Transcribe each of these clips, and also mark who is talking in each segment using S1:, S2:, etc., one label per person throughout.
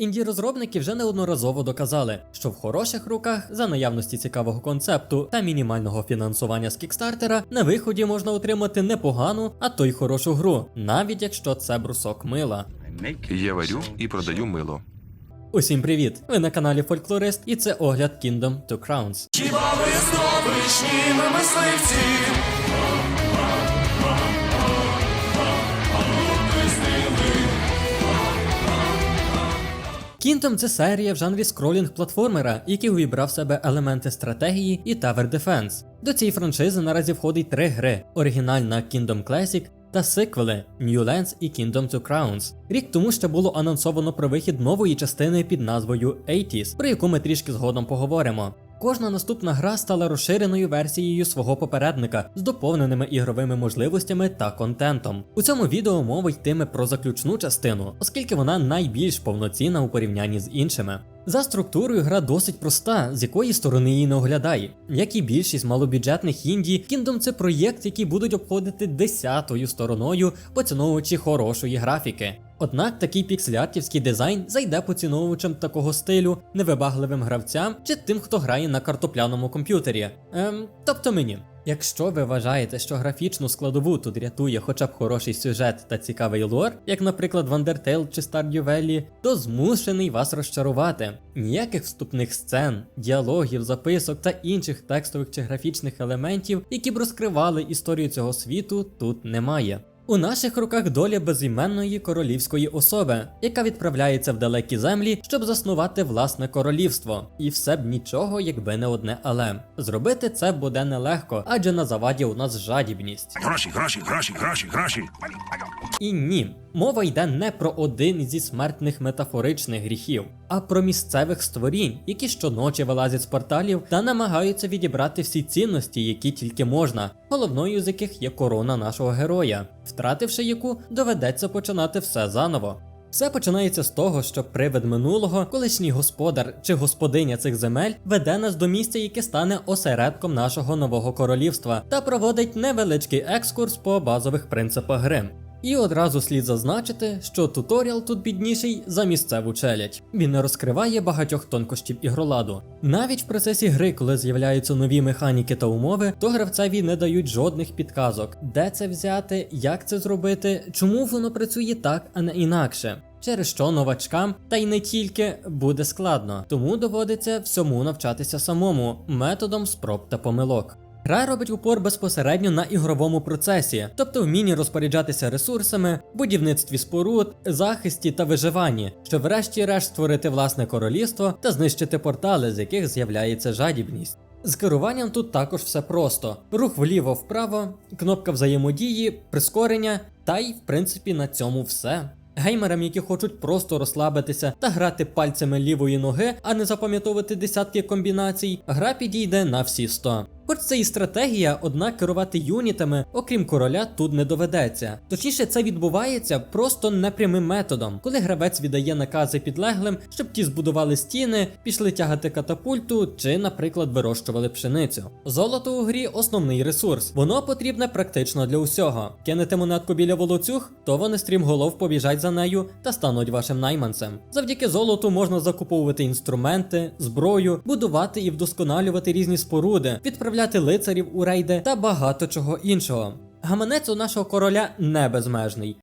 S1: Інді-розробники вже неодноразово доказали, що в хороших руках за наявності цікавого концепту та мінімального фінансування з кікстартера на виході можна отримати непогану, а то й хорошу гру, навіть якщо це брусок мила.
S2: Я варю і продаю мило.
S1: Усім привіт! Ви на каналі Фольклорист і це огляд Kingdom to Crowns.
S3: Хіба ви знову мисливці?
S1: Kingdom – це серія в жанрі скролінг платформера, який увібрав себе елементи стратегії і Tower Defense. До цієї франшизи наразі входить три гри: оригінальна Kingdom Classic та сиквели New Lands і Kingdom to Crowns. Рік тому ще було анонсовано про вихід нової частини під назвою 80s, про яку ми трішки згодом поговоримо. Кожна наступна гра стала розширеною версією свого попередника з доповненими ігровими можливостями та контентом. У цьому відео мова йтиме про заключну частину, оскільки вона найбільш повноцінна у порівнянні з іншими. За структурою гра досить проста, з якої сторони її не оглядай. Як і більшість малобюджетних інді, Kingdom це проєкт, який будуть обходити десятою стороною, поціновуючи хорошої графіки. Однак такий пікселяртівський дизайн зайде поціновувачам такого стилю, невибагливим гравцям чи тим, хто грає на картопляному комп'ютері. Ем, тобто мені. Якщо ви вважаєте, що графічну складову тут рятує хоча б хороший сюжет та цікавий лор, як, наприклад, в Undertale чи Stardew Valley, то змушений вас розчарувати. Ніяких вступних сцен, діалогів, записок та інших текстових чи графічних елементів, які б розкривали історію цього світу, тут немає. У наших руках доля безіменної королівської особи, яка відправляється в далекі землі, щоб заснувати власне королівство. І все б нічого, якби не одне але. Зробити це буде нелегко, адже на заваді у нас жадібність.
S3: Гроші, гроші, гроші, гроші, гроші.
S1: І ні, мова йде не про один зі смертних метафоричних гріхів, а про місцевих створінь, які щоночі вилазять з порталів та намагаються відібрати всі цінності, які тільки можна, головною з яких є корона нашого героя, втративши яку, доведеться починати все заново. Все починається з того, що привид минулого, колишній господар чи господиня цих земель веде нас до місця, яке стане осередком нашого нового королівства, та проводить невеличкий екскурс по базових принципах гри. І одразу слід зазначити, що туторіал тут бідніший за місцеву челядь. Він не розкриває багатьох тонкощів ігроладу. Навіть в процесі гри, коли з'являються нові механіки та умови, то гравцеві не дають жодних підказок, де це взяти, як це зробити, чому воно працює так, а не інакше. Через що новачкам, та й не тільки буде складно, тому доводиться всьому навчатися самому методом спроб та помилок. Гра робить упор безпосередньо на ігровому процесі, тобто вмінні розпоряджатися ресурсами, будівництві споруд, захисті та виживанні, щоб врешті-решт створити власне королівство та знищити портали, з яких з'являється жадібність. З керуванням тут також все просто: рух вліво-вправо, кнопка взаємодії, прискорення, та й в принципі на цьому все. Геймерам, які хочуть просто розслабитися та грати пальцями лівої ноги, а не запам'ятовувати десятки комбінацій, гра підійде на всі 100. Хоч це і стратегія, однак керувати юнітами, окрім короля, тут не доведеться. Точніше, це відбувається просто непрямим методом, коли гравець віддає накази підлеглим, щоб ті збудували стіни, пішли тягати катапульту чи, наприклад, вирощували пшеницю. Золото у грі основний ресурс, воно потрібне практично для усього. Кинете монетку біля волоцюг, то вони стрімголов побіжать за нею та стануть вашим найманцем. Завдяки золоту можна закуповувати інструменти, зброю, будувати і вдосконалювати різні споруди, відправляти лицарів у рейди та багато чого іншого. Гаманець у нашого короля не безмежний.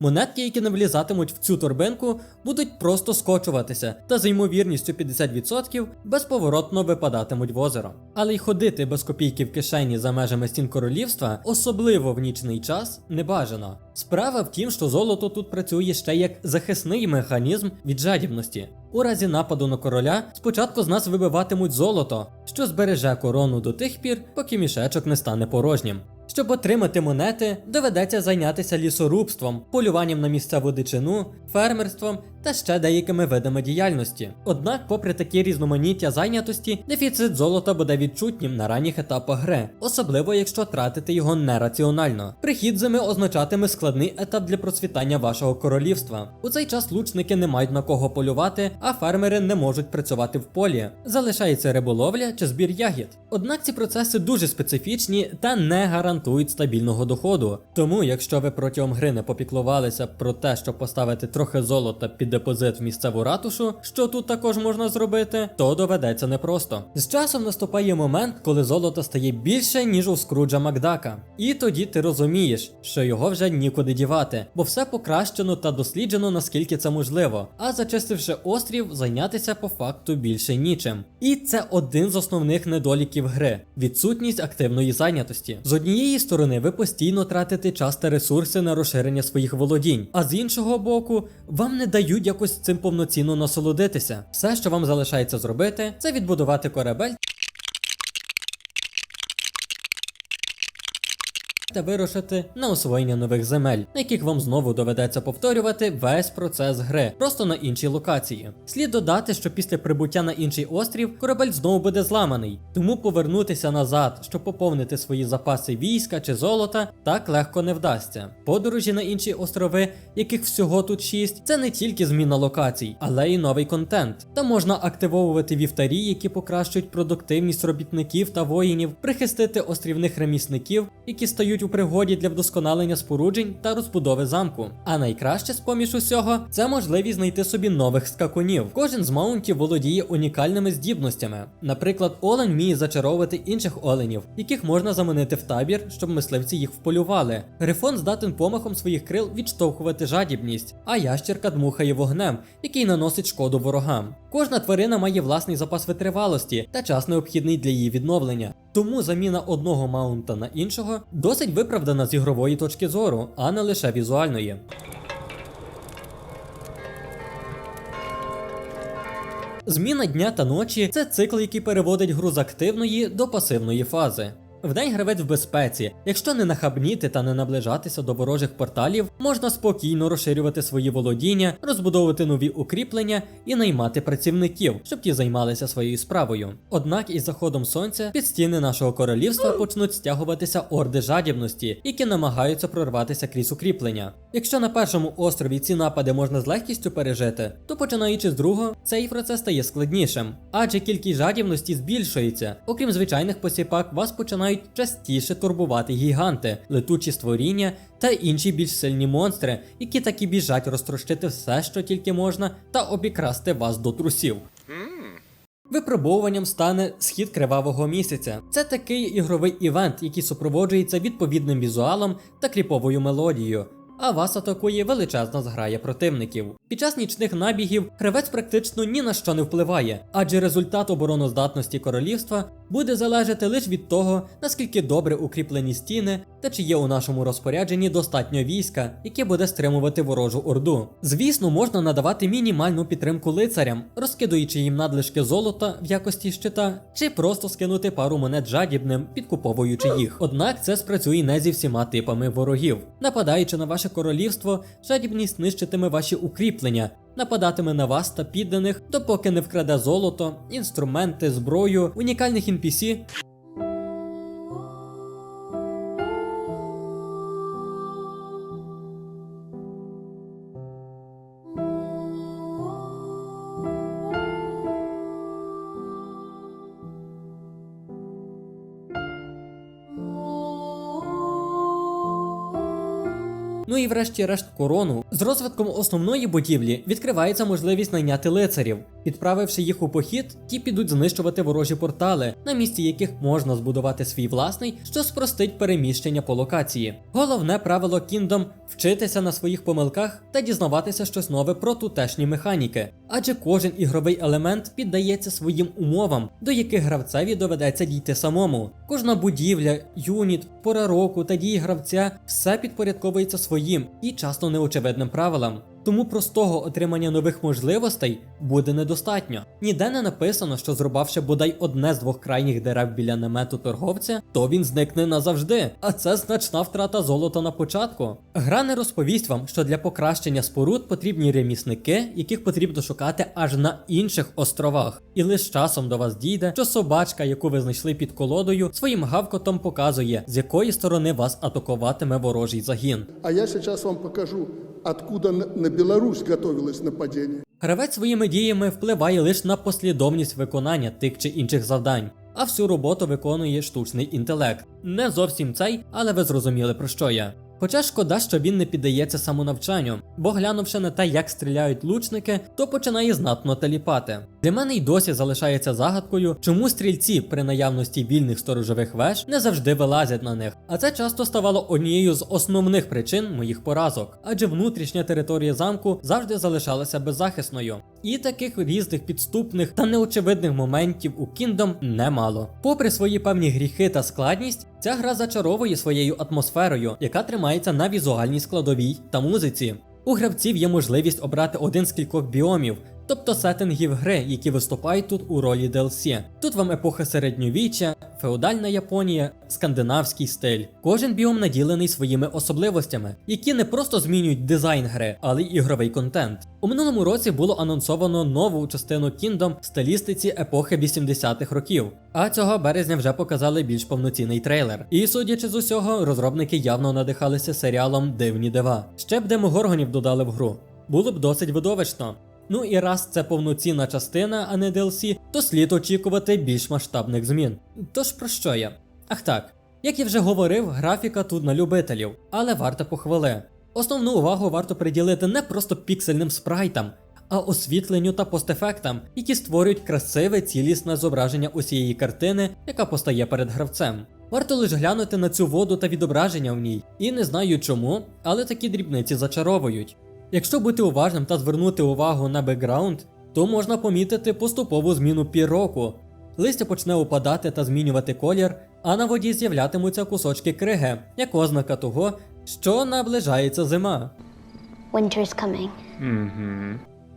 S1: Монетки, які не влізатимуть в цю торбинку, будуть просто скочуватися та за ймовірністю 50% безповоротно випадатимуть в озеро. Але й ходити без копійки в кишені за межами стін королівства, особливо в нічний час, не бажано. Справа в тім, що золото тут працює ще як захисний механізм від жадібності. У разі нападу на короля спочатку з нас вибиватимуть золото, що збереже корону до тих пір, поки мішечок не стане порожнім. Щоб отримати монети, доведеться зайнятися лісорубством, полюванням на місцеву дичину, фермерством та ще деякими видами діяльності. Однак, попри такі різноманіття зайнятості, дефіцит золота буде відчутнім на ранніх етапах гри, особливо якщо тратити його нераціонально. Прихід зими означатиме складний етап для процвітання вашого королівства. У цей час лучники не мають на кого полювати, а фермери не можуть працювати в полі. Залишається риболовля чи збір ягід. Однак ці процеси дуже специфічні та не гарантують стабільного доходу. Тому, якщо ви протягом гри не попіклувалися про те, щоб поставити трохи золота під депозит в місцеву ратушу, що тут також можна зробити, то доведеться непросто. З часом наступає момент, коли золото стає більше, ніж у Скруджа Макдака. І тоді ти розумієш, що його вже нікуди дівати, бо все покращено та досліджено наскільки це можливо. А зачистивши острів, зайнятися по факту більше нічим. І це один з основних недоліків гри відсутність активної зайнятості. З однієї сторони, ви постійно тратите час та ресурси на розширення своїх володінь, а з іншого боку, вам не дають якось цим повноцінно насолодитися. Все, що вам залишається зробити, це відбудувати корабель. Та вирушити на освоєння нових земель, на яких вам знову доведеться повторювати весь процес гри, просто на іншій локації. Слід додати, що після прибуття на інший острів корабель знову буде зламаний, тому повернутися назад, щоб поповнити свої запаси війська чи золота, так легко не вдасться. Подорожі на інші острови, яких всього тут 6, це не тільки зміна локацій, але й новий контент. Та можна активовувати вівтарі, які покращують продуктивність робітників та воїнів, прихистити острівних ремісників, які стають у пригоді для вдосконалення споруджень та розбудови замку. А найкраще з поміж усього це можливість знайти собі нових скакунів. Кожен з маунтів володіє унікальними здібностями. Наприклад, олень вміє зачаровувати інших оленів, яких можна заманити в табір, щоб мисливці їх вполювали. Грифон здатен помахом своїх крил відштовхувати жадібність, а ящерка дмухає вогнем, який наносить шкоду ворогам. Кожна тварина має власний запас витривалості та час необхідний для її відновлення. Тому заміна одного маунта на іншого досить виправдана з ігрової точки зору, а не лише візуальної. Зміна дня та ночі це цикл, який переводить гру з активної до пасивної фази. Вдень гравець в безпеці. Якщо не нахабніти та не наближатися до ворожих порталів, можна спокійно розширювати свої володіння, розбудовувати нові укріплення і наймати працівників, щоб ті займалися своєю справою. Однак із заходом сонця під стіни нашого королівства почнуть стягуватися орди жадібності, які намагаються прорватися крізь укріплення. Якщо на першому острові ці напади можна з легкістю пережити, то починаючи з другого, цей процес стає складнішим, адже кількість жадібності збільшується. Окрім звичайних посіпак, вас починають частіше турбувати гіганти, летучі створіння та інші більш сильні монстри, які таки біжать розтрощити все, що тільки можна, та обікрасти вас до трусів. Випробовуванням стане схід кривавого місяця. Це такий ігровий івент, який супроводжується відповідним візуалом та кліповою мелодією. А вас атакує величезна зграя противників. Під час нічних набігів гравець практично ні на що не впливає, адже результат обороноздатності королівства буде залежати лише від того, наскільки добре укріплені стіни та чи є у нашому розпорядженні достатньо війська, яке буде стримувати ворожу орду. Звісно, можна надавати мінімальну підтримку лицарям, розкидуючи їм надлишки золота в якості щита, чи просто скинути пару монет жадібним, підкуповуючи їх. Однак це спрацює не зі всіма типами ворогів. Нападаючи на ваше королівство, жадібність нищитиме ваші укріплення. Нападатиме на вас та підданих, допоки не вкраде золото, інструменти, зброю, унікальних NPC Ну і врешті-решт корону. З розвитком основної будівлі відкривається можливість найняти лицарів. Відправивши їх у похід, ті підуть знищувати ворожі портали, на місці яких можна збудувати свій власний, що спростить переміщення по локації. Головне правило Kingdom – вчитися на своїх помилках та дізнаватися щось нове про тутешні механіки, адже кожен ігровий елемент піддається своїм умовам, до яких гравцеві доведеться дійти самому. Кожна будівля, юніт, пора року та дії гравця все підпорядковується своїм і часто неочевидним правилам. Тому простого отримання нових можливостей буде недостатньо. Ніде не написано, що зрубавши бодай одне з двох крайніх дерев біля намету торговця, то він зникне назавжди. А це значна втрата золота на початку. Гра не розповість вам, що для покращення споруд потрібні ремісники, яких потрібно шукати аж на інших островах. І лише часом до вас дійде, що собачка, яку ви знайшли під колодою, своїм гавкотом показує, з якої сторони вас атакуватиме ворожий загін.
S4: А я сейчас вам покажу, откуда на на Беларусь готовилось нападение.
S1: Гравець своїми діями впливає лише на послідовність виконання тих чи інших завдань, а всю роботу виконує штучний інтелект. Не зовсім цей, але ви зрозуміли про що я. Хоча шкода, що він не піддається самонавчанню, бо глянувши на те, як стріляють лучники, то починає знатно таліпати. Для мене й досі залишається загадкою, чому стрільці при наявності вільних сторожових веж не завжди вилазять на них. А це часто ставало однією з основних причин моїх поразок, адже внутрішня територія замку завжди залишалася беззахисною. І таких різних підступних та неочевидних моментів у Kingdom немало. Попри свої певні гріхи та складність, ця гра зачаровує своєю атмосферою, яка тримається на візуальній складовій та музиці. У гравців є можливість обрати один з кількох біомів, тобто сеттингів гри, які виступають тут у ролі DLC. Тут вам епоха середньовіччя, феодальна Японія, скандинавський стиль. Кожен біом наділений своїми особливостями, які не просто змінюють дизайн гри, але й ігровий контент. У минулому році було анонсовано нову частину Kingdom в стилістиці епохи 80-х років. А цього березня вже показали більш повноцінний трейлер. І судячи з усього, розробники явно надихалися серіалом Дивні дива. Ще б демогоргонів додали в гру. Було б досить видовищно. Ну і раз це повноцінна частина, а не DLC, то слід очікувати більш масштабних змін. Тож про що я? Ах так, як я вже говорив, графіка тут на любителів, але варта похвали. Основну увагу варто приділити не просто піксельним спрайтам, а освітленню та постефектам, які створюють красиве цілісне зображення усієї картини, яка постає перед гравцем. Варто лише глянути на цю воду та відображення в ній, і не знаю чому, але такі дрібниці зачаровують. Якщо бути уважним та звернути увагу на бекграунд, то можна помітити поступову зміну піроку. Листя почне опадати та змінювати колір, а на воді з'являтимуться кусочки криги, як ознака того, що наближається зима.
S5: Winter's coming.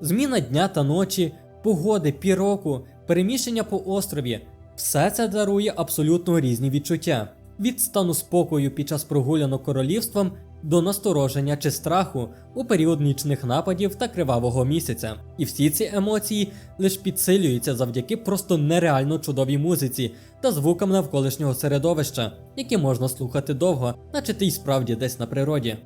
S1: Зміна дня та ночі, погоди, піроку, переміщення по острові все це дарує абсолютно різні відчуття. Від стану спокою під час прогулянок королівством до настороження чи страху у період нічних нападів та кривавого місяця. І всі ці емоції лише підсилюються завдяки просто нереально чудовій музиці та звукам навколишнього середовища, які можна слухати довго, наче ти й справді десь на природі.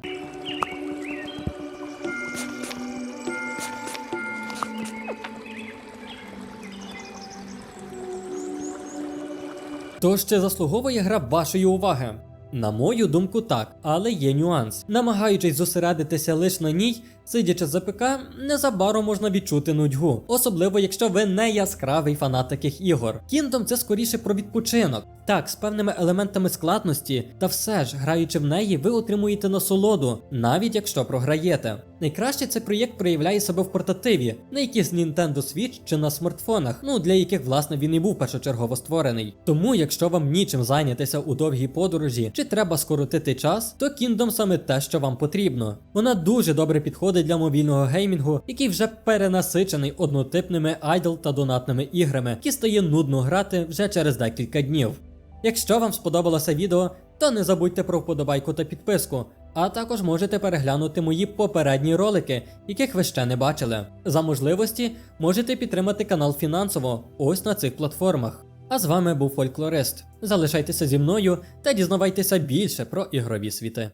S1: Тож чи заслуговує гра вашої уваги? На мою думку, так, але є нюанс. Намагаючись зосередитися лише на ній, сидячи за ПК, незабаром можна відчути нудьгу, особливо якщо ви не яскравий фанат таких ігор. Kingdom це скоріше про відпочинок. Так, з певними елементами складності, та все ж, граючи в неї, ви отримуєте насолоду, навіть якщо програєте. Найкраще цей проєкт проявляє себе в портативі, на якійсь Nintendo Switch чи на смартфонах, ну для яких власне він і був першочергово створений. Тому, якщо вам нічим зайнятися у довгій подорожі, чи треба скоротити час, то Kingdom саме те, що вам потрібно. Вона дуже добре підходить для мобільного геймінгу, який вже перенасичений однотипними айдл та донатними іграми, які стає нудно грати вже через декілька днів. Якщо вам сподобалося відео, то не забудьте про вподобайку та підписку, а також можете переглянути мої попередні ролики, яких ви ще не бачили. За можливості можете підтримати канал фінансово ось на цих платформах. А з вами був Фольклорист. Залишайтеся зі мною та дізнавайтеся більше про ігрові світи.